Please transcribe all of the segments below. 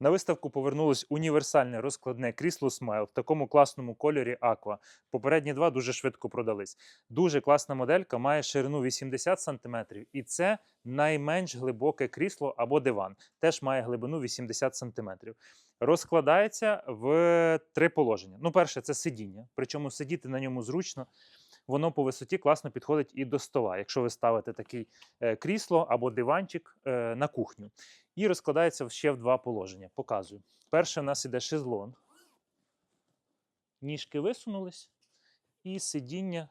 На виставку повернулось універсальне розкладне крісло Смайл в такому класному кольорі Aqua. Попередні два дуже швидко продались. Дуже класна моделька, має ширину 80 см, і це найменш глибоке крісло або диван. Теж має глибину 80 см. Розкладається в три положення. Ну, перше, це сидіння, причому сидіти на ньому зручно. Воно по висоті класно підходить і до стола, якщо ви ставите такий е, крісло або диванчик е, на кухню. І розкладається ще в два положення. Показую. Перше, в нас іде шезлонг. Ніжки висунулись, і сидіння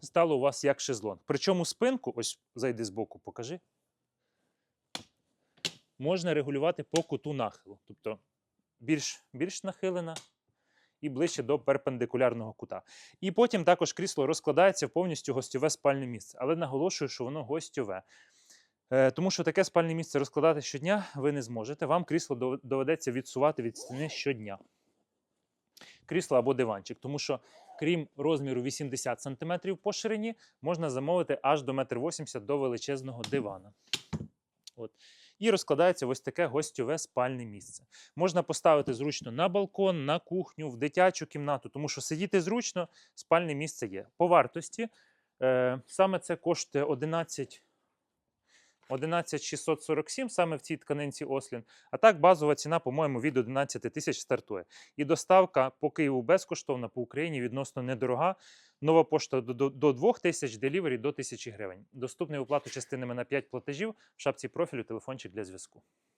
стало у вас як шезлонг. Причому спинку, ось зайди збоку, покажи. Можна регулювати по куту нахилу. Тобто більш, більш нахилена і ближче до перпендикулярного кута. І потім також крісло розкладається в повністю гостьове спальне місце. Але наголошую, що воно гостьове. Е, Тому що таке спальне місце розкладати щодня ви не зможете. Вам крісло доведеться відсувати від стіни щодня. Крісло або диванчик. Тому що, крім розміру 80 см по ширині, можна замовити аж до 1,80 м до величезного дивана. От. І розкладається ось таке гостьове спальне місце. Можна поставити зручно на балкон, на кухню, в дитячу кімнату, тому що сидіти зручно, спальне місце є. По вартості е, саме це коштує 11 11647 саме в цій тканинці Ослін. А так базова ціна, по-моєму, від 11 тисяч стартує. І доставка по Києву безкоштовна, по Україні відносно недорога. Нова пошта до, до, до 2 тисяч, делівері до 1000 гривень. Доступний оплату частинами на 5 платежів в шапці профілю телефончик для зв'язку.